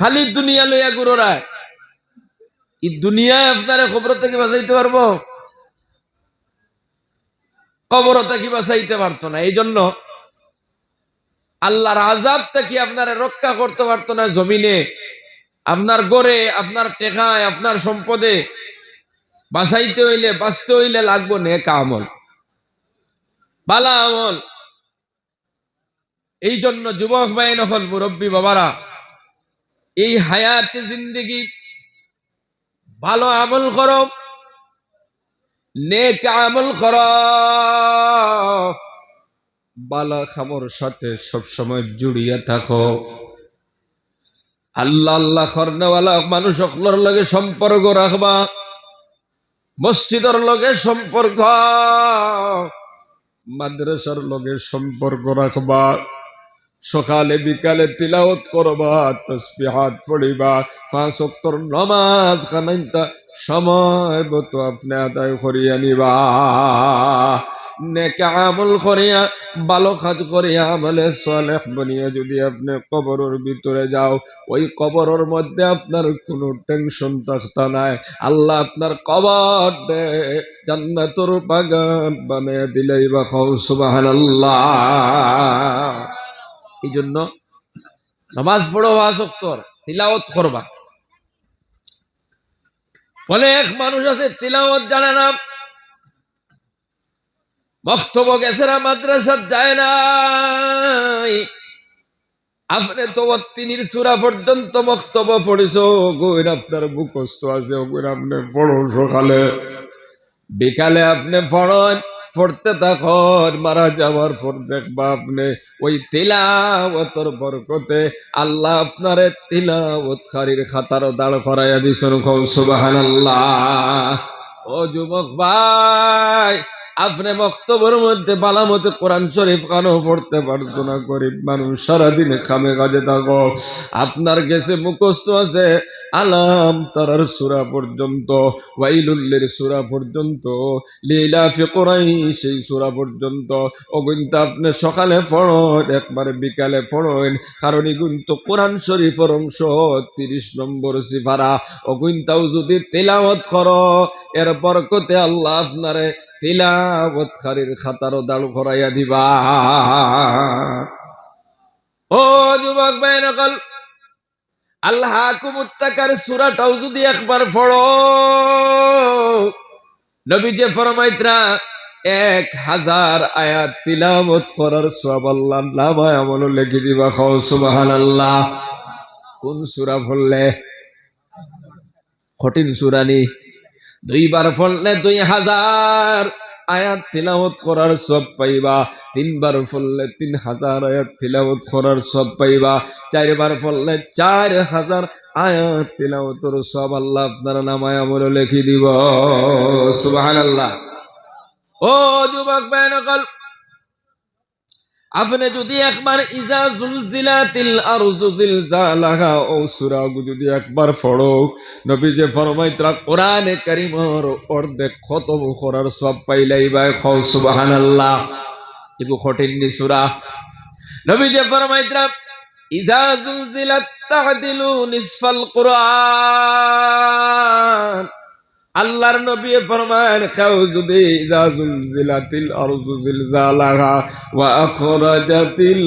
খালি দুনিয়া লইয়া গুরোরায় এই দুনিয়ায় আপনার খবর থেকে বাঁচাইতে পারব? কবর থেকে বাঁচাইতে পারতো না। এই জন্য আল্লাহর আজাব থেকে আপনার রক্ষা করতে পারতো না জমিনে। আপনার গড়ে, আপনার টেকায়, আপনার সম্পদে বাঁচাইতে হইলে, বাঁচতে হইলে লাগবো নেকা আমল। বালা আমল। এই জন্য যুবক ভাই নকল মুরব্বী বাবারা এই হায়াতে জিন্দিগি, ভালো আমল করো আমল করো। বালা খামর সাথে সবসময় জুড়িয়ে থাকো। আল্লাহ আল্লাহ কর্নেওয়ালা মানুষ সকলের লগে সম্পর্ক রাখবা, মসজিদের লগে সম্পর্ক, মাদ্রাসার লগে সম্পর্ক রাখবা। সকালে বিকালে তিলাওত করবা, তসবিহাত পড়িবা, পাঁচ অক্টর নমাজ খানাইতা সময় মতো আপনি আদায় করিয়া নিবা। নেকে আমল করিয়া, ভালো কাজ করিয়া, আমলে সালেহ বনিয়া যদি আপনি কবরের ভিতরে যাও, ওই কবরের মধ্যে আপনার কোনো টেনশন থাকতা নাই। আল্লাহ আপনার কবর দে, জান্নাতর বাগান বানিয়ে দিলেই বা খাও সুবহানাল্লাহ। এই জন্য নামাজ পড়ো আসক্তর তিলাওত করবা। অনেক মানুষ আছে তিলাওত জানে না। বক্তব্য গেছে না, মাদ্রাসার যায় নাই। আপনি তো তিনির চূড়া পর্যন্ত বক্তব্য পড়েছ গইন আপনার মুখস্থ আছে ওগুন আপনি পড়ো সকালে। বিকালে আপনি পড়েন পড়তে তখন মারা যাওয়ার পর দেখবা আপনি ওই তিলাওয়াতর বরকতে আল্লাহ আপনারে তিলাওয়াত খারির খাতারও দাঁড় করাইয়া দিছেন। কৌ সুবহানাল্লাহ। ও যুবক ভাই আপনি বক্তব্যের মধ্যে বালামতে কোরআন শরীফ কানো পড়তে পারতো না, গরিব মানুষ, সারাদিনে খামে কাজে থাকো। আপনার গেছে মুখস্থ আছে, আলাম তারার সুরা পর্যন্ত ওয়াইলুল্লের সুরা পর্যন্ত লীলাফি কোরাই সেই সুরা পর্যন্ত। অগুন্তা আপনি সকালে পড়েন, একবার বিকালে পড়েন, কারণ কিন্তু কোরআন শরীফের অংশ, তিরিশ নম্বর সিফারা। অগুন্তাও যদি তেলাওয়াত করো, এর বরকতে আল্লাহ আপনারে তিলাবত খারির খাতারও দাঁড় করাইয়া দিবা। ও যুবক ভাই নকল আল্লাহ কুমুত্তাকার সুরাটাও যদি একবার পড়ো নবী যে ফরমাইত্রা, এক হাজার আয়াত তিলাবত করার সব আল্লাহ নামায় আমল লেখি দিবা। খাও সুবাহান আল্লাহ কোন সুরা পড়লে? কঠিন সুরানি দুইবার ফললে দুই হাজার আয়াত তিলাওত করার সব পাইবা। তিনবার ফললে তিন হাজার আয়াত তিলাওত করার সব পাইবা। চারবার ফললে চার হাজার আয়াত তিলাওতর সব আল্লাহ আপনার নামায় আমল লিখি দিব। সুবহানাল্লাহ। ও যুবক বেনকল আপনি যদি একবার, ইজা জুলজিলাতিল আরজু জিলজালাহা ও সূরা যদি একবার পড়ো নবী যে ফরমাইত্রা কোরআনে কারীমের অর্ধেক খতম করার সব পাইলাই বাই খাও, সুবহানাল্লাহ। ইবু খটিন্নি সূরা। নবী যে ফরমাইত্রা ইজা জুলজিলাত তাহদিলু নিসফাল কুরআন আল্লাহর নবী ফরমান খাও যদি ইজা জুলজিলাতিল আরযু জিলজালাহা ওয়া আখরাজাতিল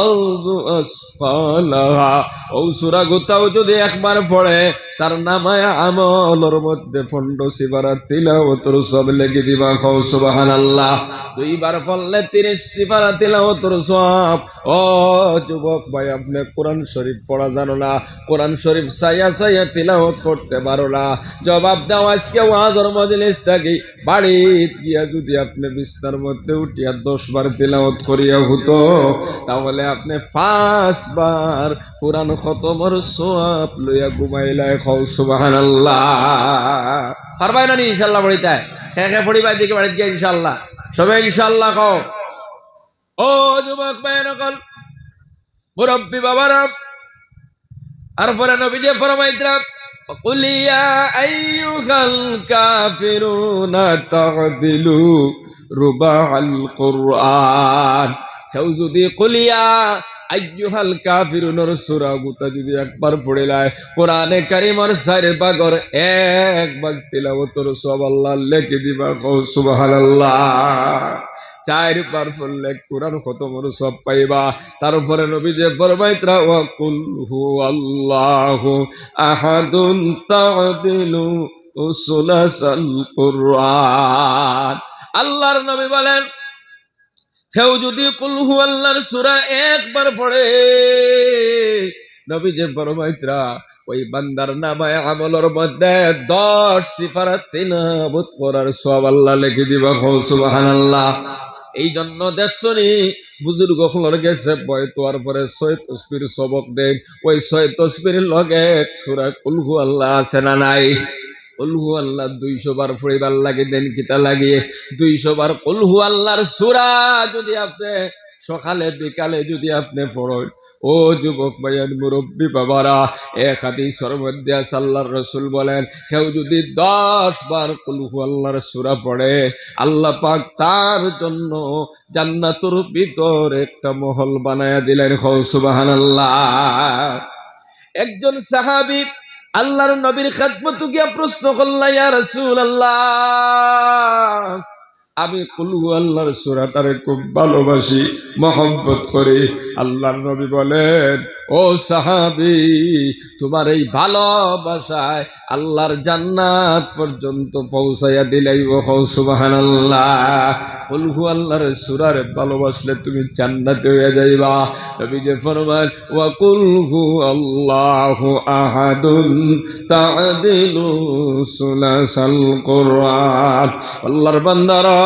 আরযু আসফালাহা। ও সূরা গোতাও যদি একবার পড়ে তার নামায় আমলর মধ্যে ফন্ড সিবারা তিলাওতর সব লেগে দিবা। খাও সুবহানাল্লাহ। দুইবার পড়লে তিরিশ সিবারা তিলাওতর সব ও যুবক ভাই, আপনি কোরআন শরীফ পড়া জানো না? কোরআন শরীফ সাইয়া সাইয়া তিলাওত করতে পারো না। জবাব দাও, আজকে ওয়াজর মজলিস থাকি। বাড়িত গিয়া যদি আপনি বিছনার মধ্যে উঠিয়া দশ বার তিলাওত করিয়া হতো, তাহলে আপনি পাঁচবার কোরআন খতমর সোয়াব লইয়া ঘুমাইলাই খাও সুবাহান আল্লাহ পারবাই না নি ইনশাল্লাহ পড়িতে খে খে পড়িবাই দিকে বাড়িতে গিয়ে ইনশাল্লাহ সবাই ইনশাল্লাহ কও ও যুবক ভাই নকল মুরব্বী বাবারা আর পরে নবী দিয়ে ফরমাইতরা قل يا أيها الكافرون تعدلوا ربع القرآن কেউ যদি কলিয়া আইয়ুহাল কাফিরুনর সূরা গুতা যদি একবার পড়িলায় কোরআনে কারিমর সাইরে বাগর এক বাগ তিলাওয়াতর সব আল্লাহ লেখে দিবা, কও সুবহানাল্লাহ। চারবার পড়লে কোরআন খতমর সব পাইবা। তার উপরে নবী যে ফরমাইতরা ওয়া কুল হু আল্লাহু আহাদুন তাদিলু উসুলাসাল কুরআন। আল্লাহর নবী বলেন কেউ যদি কুলহু আল্লাহর সুরা একবার পড়ে নবী যে ফরমাইতরা ওই বান্দার নামায় আমলের মধ্যে দশ সিফারাত তিলাবত করার সব আল্লাহ লিখে দিবা। সুবহানাল্লাহ। এই জন্য দেখছনি, বুজুর্গ গেছে বয় তোয়ার পরে ছয় তসবির সবক দেন। ওই ছয় তসবির লগে সুরা কুলহু আল্লাহ আছে না নাই? কলহু আল্লাহ দুইশো বার পড়িবার লাগে, দেন কিতা লাগিয়ে। দুইশো বার কলহু আল্লাহর সুরা যদি আপনি সকালে, বিকালে যদি আপনি পড়েন, ও যুবক ভাইয়ান মুরব্বী বাবারা এক হাদিসের মধ্যে আল্লাহর রসুল বলেন, কেউ যদি দশ বার কুলহু আল্লাহর সুরা পড়ে, আল্লাহ পাক তার জন্য জান্নাতুর ভিতর একটা মহল বানায়া দিলেন। হৌ আল্লাহ একজন সাহাবী আল্লাহর নবীর খেদমত গিয়া প্রশ্ন করলা রাসূল আল্লাহ আমি কুলু আল্লাহর সুরাটারে খুব ভালোবাসি, মহব্বত করি। আল্লাহর নবী বলেন, ও সাহাবি, তোমার এই ভালোবাসায় আল্লাহর জান্নাত পর্যন্ত পৌঁছাইয়া দিলাই ও আল্লাহ কুলহু আল্লাহর সুরার ভালোবাসলে তুমি জান্নাতে হয়ে যাইবা। নবী যে ফরমান ওয়া কুলহু আল্লাহু আহাদুন তাদিলু সুলাসাল কুরআন। আল্লাহর বান্দারা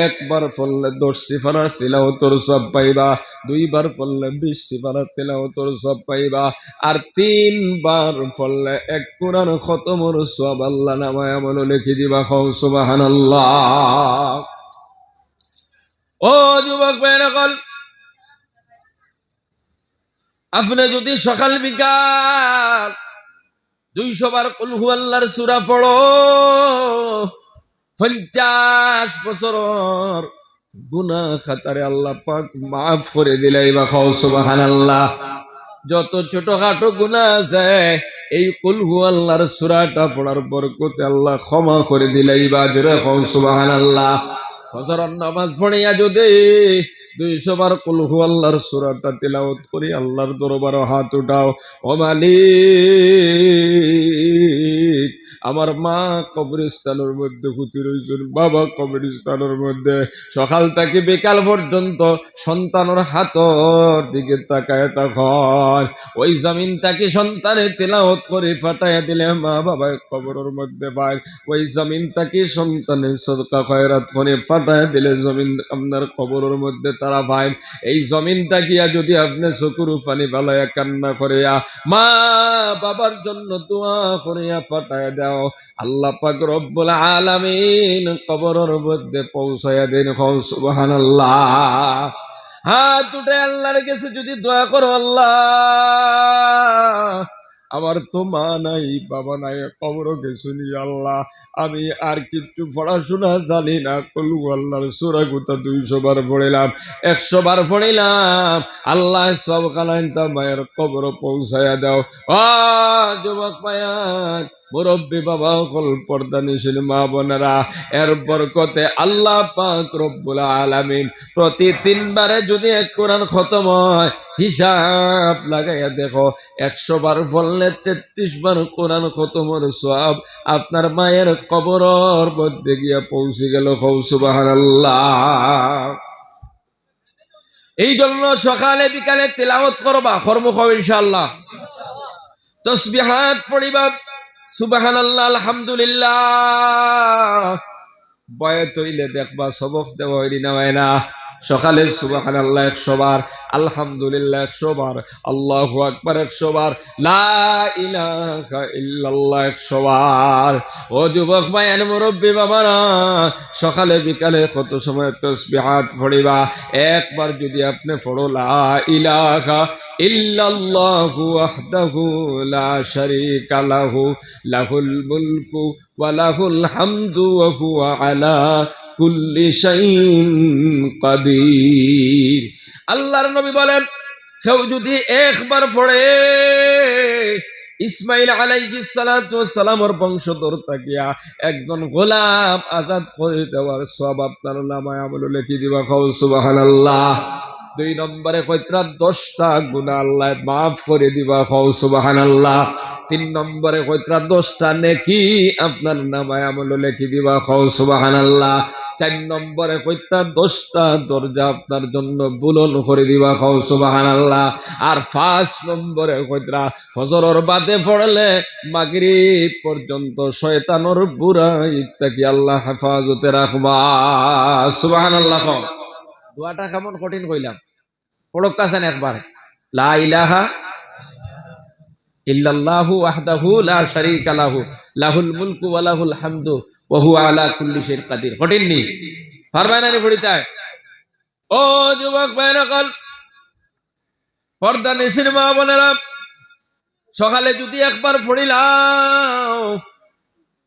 একবার পড়লে দশ সিফারার সিলাও তোর সব পাইবা, দুইবার পড়লে বিশ সিফারার তেলাও তোর সব পাইবা, আর তিনবার পড়লে এক কোরআন খতমর সব আল্লাহ নামায় আমল লিখে দিবা খাও সুবাহান ও যুবক বেনকল আপনি যদি সকাল বিকাল দুইশো বার কলহু আল্লাহর সুরা পড়ো পঞ্চাশ বছর গুনা খাতারে আল্লাহ পাক মাফ করে দিলাই বা খাও আল্লাহ যত ছোটখাটো গুণা আছে, এই কলহু আল্লাহর সুরাটা পড়ার বরকতে আল্লাহ ক্ষমা করে দিলাই বা জোরে খাও আল্লাহ ফজরের নামাজ পড়িয়া যদি দুইশো বার কুলহু আল্লাহর সুরাটা তিলাওত করি, আল্লাহর দরবার হাত উঠাও। ও মালিক, আমার মা কবরস্থানের মধ্যে হুতি রয়েছেন বাবা কবরস্থানের মধ্যে। সকাল থেকে বিকাল পর্যন্ত সন্তানের হাতর দিকে তাকায় তখন। ওই জমিন তাকে সন্তানে তেলাওত করে ফাটাইয়া দিলে মা বাবা কবরের মধ্যে পায়। ওই জমিন তাকে সন্তানের সদকা খয়রাত করে ফাটাইয়া দিলে জমিন আপনার কবরের মধ্যে তারা পায় এই জমিন তাকিয়া যদি আপনি চকুর পানি বালাইয়া কান্না করিয়া মা বাবার জন্য দোয়া করিয়া ফাটাইয়া দাও, আল্লাহ পাক রব্বুল আলামিন কবরের মধ্যে পৌঁছাইয়া দেন। হও সুবহানাল্লাহ। হাত উঠে আল্লাহর কাছে যদি দোয়া করো আল্লাহ। আমার তো মা নাই বাবা নাই কবর শুনি আল্লাহ। আমি আর কিচ্ছু পড়াশোনা জানি না, কলু আল্লাহর সুরা গুতা দুইশো বার পড়িলাম, একশো বার পড়িলাম। আল্লাহ সব কালাইন তা মায়ের কবর পৌঁছায়া দাও। আ যুবক পায়ান মুরব্বী বাবা হল পর্দা নিছিল মা বোনেরা। এর বরকতে আল্লাহ পাক রব্বুল আলামিন প্রতি তিনবারে যদি এক কোরআন খতম হয়, হিসাব লাগাইয়া দেখো, একশো বার ফললে তেত্রিশ বার কোরআন খতমের সব আপনার মায়ের কবরর মধ্যে গিয়া পৌঁছে গেল কৌসুবাহান আল্লাহ এই জন্য সকালে, বিকালে তেলাওত করবা কর্মখ ইনশাল্লাহ তসবিহাত পড়িবা। সুবাহান আল্লাহ আলহামদুলিল্লাহ। বয়ে তৈলে দেখবা সবক দেওয়া হইলি হয় না সকালে সুবাহান আল্লাহ একশো বার আলহামদুলিল্লাহ একশো বার আল্লাহ আকবার একশো বার লা ইলাহা ইল্লাল্লাহ একশো বার ও যুবক ভাই মুরব্বী বাবারা, সকালে বিকালে কত সময় তসবিহাত পড়িবা? একবার যদি আপনি পড়ো, লা ইলাহা ইল্লাল্লাহু লা লাহু, লাহুল মুলকু ওয়া লাহুল হামদু ওয়া আলা কুল্লি শাইইন কাদির। আল্লাহর নবী বলেন, কেউ যদি একবার পড়ে, ইসমাইল আলাইহিস সালাতু সালামর বংশধর থাকিয়া একজন গোলাম আজাদ করে দেওয়ার সব আপনার নামায় আমল লিখি দিবা খাও সুবহানাল্লাহ। দুই নম্বরে কয়ত্রা দশটা গুণা আল্লাহ মাফ করে দিবা খাও সুবহানাল্লাহ। তিন নম্বরে কয়ত্রা দশটা নেকি আপনার নামায় আমল লেখি দিবা খাও, সুবহানাল্লাহ। চার নম্বরে কয়টা দশটা দরজা আপনার জন্য বুলন করে দিবা খাও, সুবহানাল্লাহ। আর পাঁচ নম্বরে কয়টা ফজরের বাদে পড়লে মাগরিব পর্যন্ত শয়তানর বুড়া ইত্যাদি আল্লাহ হেফাজতে রাখবা। সুবহানাল্লাহ। দোয়াটা কেমন কঠিন কইলাম। পড়ক কাছেন একবার। লা ইলাহা ইল্লাল্লাহু ওয়াহদাহু লা শারীকা লাহু, লাহুল মুলকু ওয়া লাহুল হামদু, ওয়া হুয়া আলা কুল্লি শাইইন কাদির। কঠিন নি পারবে না ও যুবক পর্দা মা সকালে যদি একবার পড়িলাম,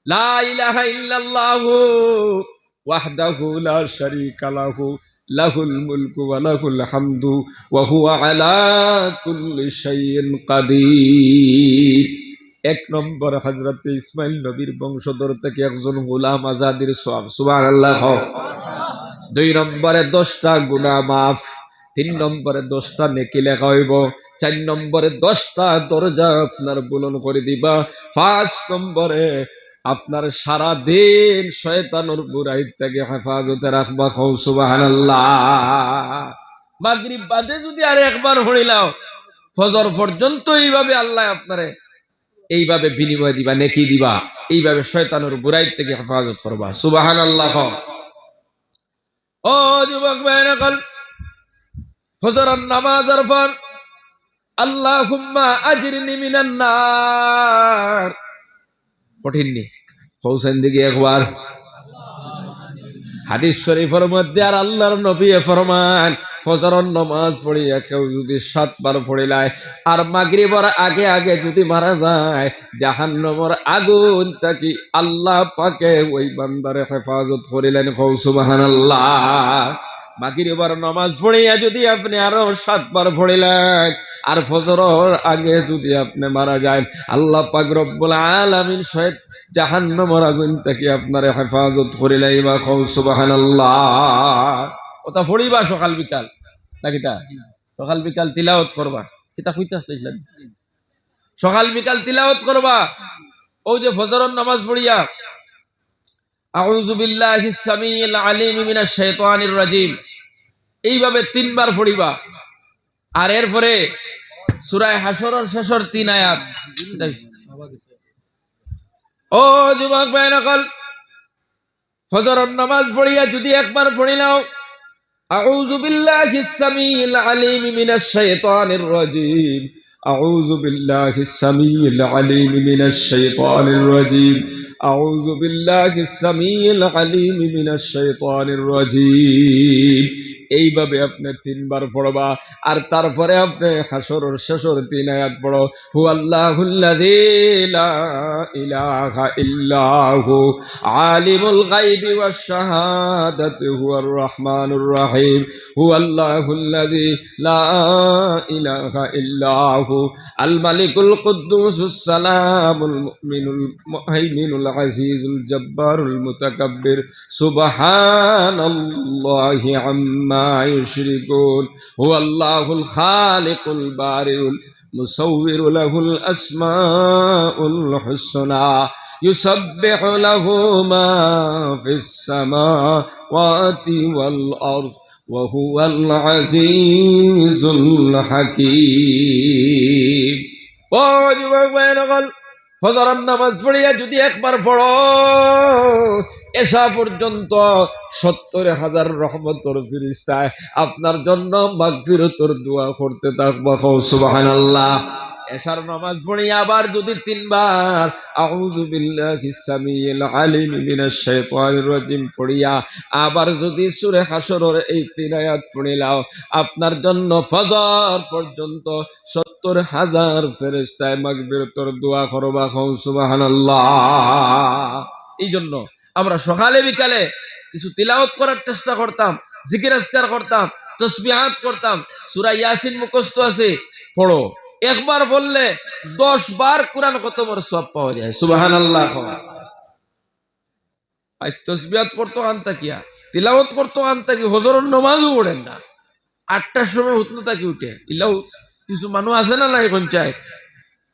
লা ইলাহা ইল্লাল্লাহু ওয়াহদাহু লা শারীকা লাহু লাহুল মুলকু ওয়া লাহুল হামদু ওয়া হুয়া আলা কুল্লি শাইইন কাদির। এক নম্বর হযরত ইসমাইল নবীর বংশধর থেকে একজন গোলাম আজাদির দুই নম্বরে দশটা গুনাহ মাফ, তিন নম্বরে দশটা নেকি লেখা হইব, চার নম্বরে দশটা দরজা আপনার বুলন করে দিবা, পাঁচ নম্বরে আপনার সারা দিন শয়তানোর বুড়াই থেকে হেফাজতে রাখবা খৌ সুবহানাল্লাহ। মাগরিব বাদে যদি আর একবার হইলাও ফজর পর্যন্ত এইভাবে আল্লাহ আপনারে এইভাবে বিনিময় দিবা, নেকি দিবা, এইভাবে শয়তানোর বুড়াই থেকে হেফাজত করবা। সুবহানাল্লাহ। ও যুবক ভাইরা কল ফজরের নামাজের পর আল্লাহুম্মা আজরিনি কঠিন নি। কৌসেন দিকে একবার। হাদিস শরীফের মধ্যে আর আল্লাহর নবী ফরমান ফজরন নমাজ পড়িয়া কেউ যদি সাতবার পড়িলায় আর মাগরিবর আগে আগে যদি মারা যায়, জাহান্নমর আগুন তাকি আল্লাহ পাকে ওই বান্দারে হেফাজত করিলেন কৌ সুবহানাল্লাহ মাগরিবর নমাজ পড়িয়া যদি আপনি আরও সাতবার পড়িলেন, আর ফজরর আগে যদি আপনি মারা যায় আল্লাহ পাক রব্বুল আলামিন সহিত জাহান্নামের আগুন থেকে আপনার হেফাজত করিলাই বা কৌ সুবহানাল্লাহ। ওটা পড়িবা সকাল বিকাল, নাকি তা? সকাল বিকাল তিলাওত করবা। কিতা কইতে চাইছিলেন সকাল বিকাল তিলাওত করবা। ও যে ফজরের নামাজ পড়িয়া, আউযু বিল্লাহিস সামিউল আলিম মিনাশ শাইতানির রাজিম। এইভাবে তিনবার পড়িবা। আর এরপরে সুরায় হাসর শেষর তিন আয়াত। ও যুবক ভাই নকল ফজরের নামাজ পড়িয়া যদি একবার পড়ি নাও, আউযু বিল্লাহি সামিল আলিম মিনাশ শাইতানির রাজিম। আউযু বিল্লাহি সামিল আলিম মিনাশ শাইতানির রাজিম। أعوذ بالله السميع العليم من الشيطان الرجيم এইভাবে আপনি তিনবার পড়বা আর তারপরে আপনি হাসরের শেষর তিন আয়াত পড়ো হু আল্লাহুল্লাযী লা ইলাহা ইল্লাহু আলিমুল গায়বি ওয়াশ শাহাদাতি হুয়ার রহমানুর রহিম হু আল্লাহুল্লাযী লা ইলাহা ইল্লাহু আল মালিকুল কুদ্দুসুস সালামুল মুমিনুল মুহাইমিনুল আজিজুল জব্বারুল মুতাকাব্বির সুবহানাল্লাহি আম্মা ইউশরিকুন هو الله الخالق البارئ المصور له الأسماء الحسنى يسبح له ما في السماوات والأرض وهو العزيز الحكيم ও যুবক ভাইয়ের ফজরের নামাজ পড়িয়া যদি একবার পড়ো এসা পর্যন্ত সত্তর হাজার রহমতর ফিরিস্তায় আপনার জন্য মাগফিরতর দোয়া করতে থাকব। সুবহানাল্লাহ। এশার নামাজ পড়িয়া আবার যদি তিনবার, আউযু বিল্লাহিস সামিউল আলিম মিনাশ শাইতানির রাজিম পড়িয়া, আবার যদি সূরা হাসরের এই তিন আয়াত পড়িলাও আপনার জন্য ফজর পর্যন্ত সত্তর হাজার ফেরেস্তায় মাগফিরতর দোয়া করবা খাও সুবহানাল্লাহ। এই জন্য আমরা সকালে বিকালে কিছু তিলাওয়াত করার চেষ্টা করতাম, জিকির আজকার করতাম, তসবিহাত করতাম, সুরা ইয়াসিন মুখস্থ আছে, পড়ো। একবার বললে দশ বার কোরআন খতমের সব পাওয়া যায়। সুবাহান আল্লাহ আজ তসবিহাত করতো আনতা করতো আনতা কি? নমাজও না। আটটার সময় তাকে উঠে? ইলাও কিছু মানুষ আছে না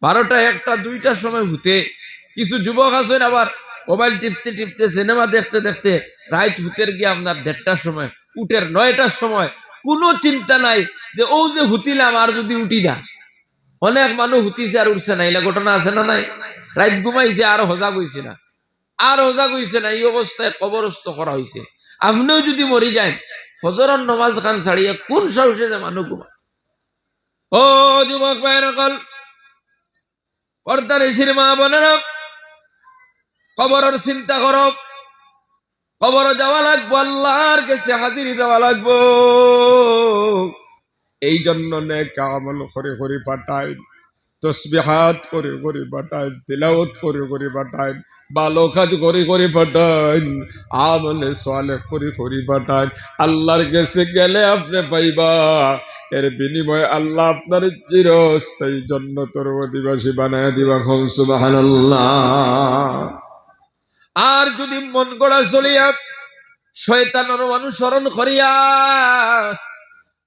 বারোটা, একটা দুইটার সময় হুতে কিছু যুবক আছেন আবার, মোবাইল টিপতে টিপতে, সিনেমা দেখতে দেখতে, রাইত হুতের গিয়ে আপনার দেড়টার সময়, উঠের নয়টার সময়, কোনো চিন্তা নাই যে ও যে হুতিলাম আর যদি উঠি না। অনেক মানুষ হুতিছে আর উঠছে না এলা ঘটনা আছে না নাই? রাইত ঘুমাইছে আর হজা গইছে না। আর হজা গইছে না, এই অবস্থায় কবরস্থ করা হয়েছে আপনিও যদি মরি যায় ফজরের নমাজ খান ছাড়িয়ে কোন সাহসে যে মানুষ ঘুমা ও যুবক ভাইয়ের কল এসির মা বোনেরা কবরের চিন্তা করো কবর যাওয়া লাগবো আল্লাহর কাছে হাজিরি দেওয়া লাগবো। এই জন্য নেক করে করে পাঠায়। তসবিহাত করে করে পাঠায় তিলাওত করে করে পাঠায়, ভালো কাজ করে করে পাঠান আমলে সোয়ালে করে করে পাঠান আল্লাহর কাছে গেলে আপনি পাইবা। এর বিনিময়ে আল্লাহ আপনার চিরস্থায়ী জন্নতর অধিবাসী বানায় দিবা সুবহানাল্লাহ। আর যদি মন গড়া চলিয়া শয়তানের অনুসরণ করিয়া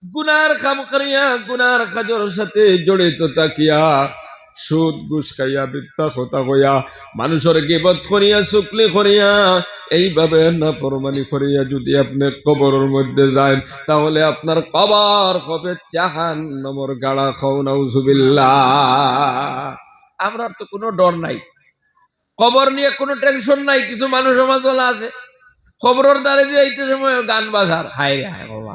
গুনার কাম করিয়া গুনার কাজের সাথে জড়িত তাকিয়া সুদ, ঘুষ খাইয়া বৃত্তা কথা কইয়া মানুষের গিবত করিয়া শুকলি করিয়া, এইভাবে না ফরমানি করিয়া যদি আপনি কবরের মধ্যে যান, তাহলে আপনার কবর কবে চাহান নমর গাড়া খাও, নাউজুবিল্লাহ। আমরা তো কোনো ডর নাই। কবর নিয়ে কোনো টেনশন নাই, কিছু মানুষ সমাজ আছে। খবরের দ্বারে দিয়ে সময় গান বাজার। হায় হায় বাবা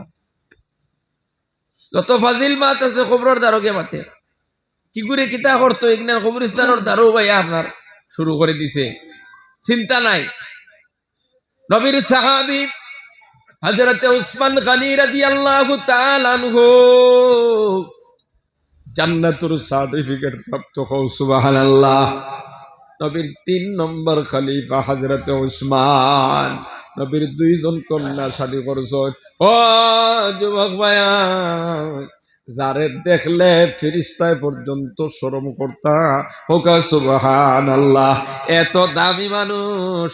যত ফাজিল মাত আছে, খবরের দ্বারকে মাতে কি করে কিতা করতো? এখানে কবরস্থানের দ্বারও ভাই আপনার শুরু করে দিছে। চিন্তা নাই। নবীর সাহাবি হজরতে উসমান গানি রাজি আল্লাহ জান্নাতুর সার্টিফিকেট প্রাপ্ত হও, সুবহানাল্লাহ। নবীর তিন নম্বর খলিফা হজরত উসমান। নবীর দুইজন কন্যা শাদি করছেন ও যুবক ভাইয়া, যারে দেখলে ফিরিস্তায় পর্যন্ত শরম করতা। হোকা সুবহান আল্লাহ এত দামি মানুষ।